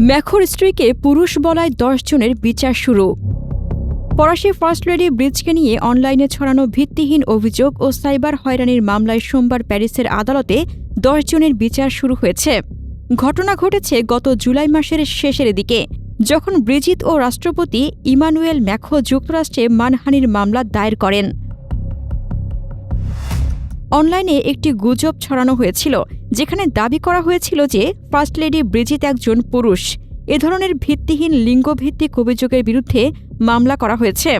ম্যাখোর স্ত্রীকে পুরুষ বলায় জনের বিচার শুরু। ফরাসি ফার্স্ট লেডি ব্রিজকে নিয়ে অনলাইনে ছড়ানো ভিত্তিহীন অভিযোগ ও সাইবার হয়রানির মামলায় সোমবার প্যারিসের আদালতে জনের বিচার শুরু হয়েছে। ঘটনা ঘটেছে গত জুলাই মাসের শেষের দিকে, যখন ব্রিজিত ও রাষ্ট্রপতি ইমানুয়েল ম্যাখো যুক্তরাষ্ট্রে মানহানির মামলা দায়ের করেন। অনলাইনে একটি গুজব ছড়ানো হয়েছিল, যেখানে দাবি করা হয়েছিল যে ফার্স্ট লেডি ব্রিজিত একজন পুরুষ। এ ধরনের ভিত্তিহীন লিঙ্গভিত্তিক অভিযোগের বিরুদ্ধে মামলা করা হয়েছে।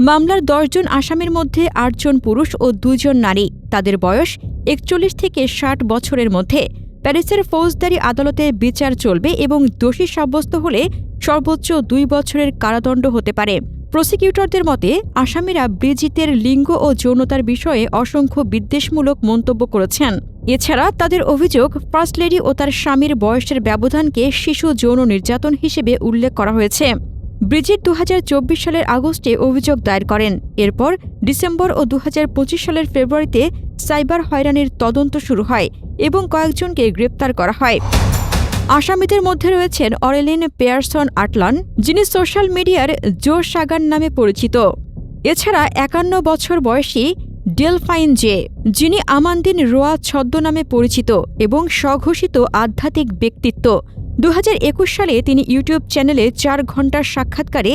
মামলার দশজন আসামির মধ্যে আটজন পুরুষ ও দুজন নারী। তাদের বয়স একচল্লিশ থেকে ষাট বছরের মধ্যে। প্যারিসের ফৌজদারি আদালতে বিচার চলবে এবং দোষী সাব্যস্ত হলে সর্বোচ্চ দুই বছরের কারাদণ্ড হতে পারে। প্রসিকিউটরদের মতে, আসামিরা ব্রিজিতের লিঙ্গ ও যৌনতার বিষয়ে অসংখ্য বিদ্বেষমূলক মন্তব্য করেছেন। এছাড়া তাদের অভিযোগ, ফার্স্ট লেডি ও তার স্বামীর বয়সের ব্যবধানকে শিশু যৌন নির্যাতন হিসেবে উল্লেখ করা হয়েছে। ব্রিজিট দু হাজার চব্বিশ সালের আগস্টে অভিযোগ দায়ের করেন। এরপর ডিসেম্বর ও দু হাজার পঁচিশ সালের ফেব্রুয়ারিতে সাইবার হয়রানির তদন্ত শুরু হয় এবং কয়েকজনকে গ্রেপ্তার করা হয়। আসামিদের মধ্যে রয়েছেন অরেলিন পেয়ারসন আটলান, যিনি সোশ্যাল মিডিয়ার জো সাগান নামে পরিচিত। এছাড়া একান্ন বছর বয়সী ডেলফাইন জে, যিনি আমান্দিন রোয়া ছদ্ম নামে পরিচিত এবং স্বঘোষিত আধ্যাত্মিক ব্যক্তিত্ব। দু হাজার একুশ সালে তিনি ইউটিউব চ্যানেলে চার ঘণ্টার সাক্ষাৎকারে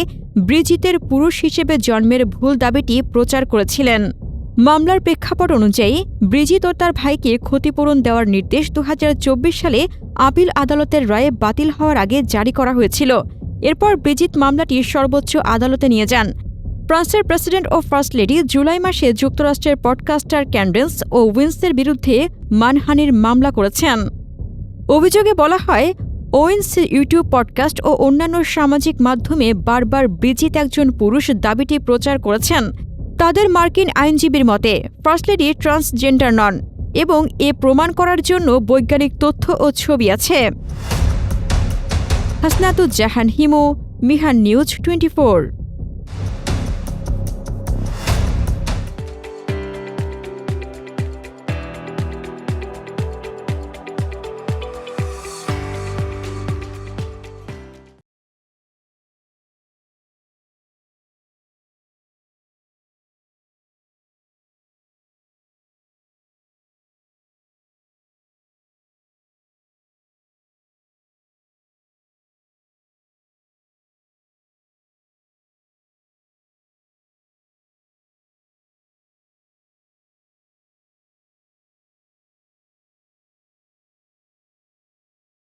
ব্রিজিতের পুরুষ হিসেবে জন্মের ভুল দাবিটি প্রচার করেছিলেন। মামলার প্রেক্ষাপট অনুযায়ী, ব্রিজিত ও তার ভাইকে ক্ষতিপূরণ দেওয়ার নির্দেশ দু হাজার চব্বিশ সালে আপিল আদালতের রায়ে বাতিল হওয়ার আগে জারি করা হয়েছিল। এরপর ব্রিজিত মামলাটি সর্বোচ্চ আদালতে নিয়ে যান। ফ্রান্সের প্রেসিডেন্ট ও ফার্স্ট লেডি জুলাই মাসে যুক্তরাষ্ট্রের পডকাস্টার ক্যান্ডেলস ও উইন্সের বিরুদ্ধে মানহানির মামলা করেছেন। অভিযোগে বলা হয়, ওয়েন্স ইউটিউব পডকাস্ট ও অন্যান্য সামাজিক মাধ্যমে বারবার ব্রিজিত একজন পুরুষ দাবিটি প্রচার করেছেন। তাদের মার্কিন আইনজীবীর মতে, ফার্স্ট লেডি ট্রান্সজেন্ডার নন এবং এ প্রমাণ করার জন্য বৈজ্ঞানিক তথ্য ও ছবি আছে। Hasnatuzzahan Himu, Mihan news twenty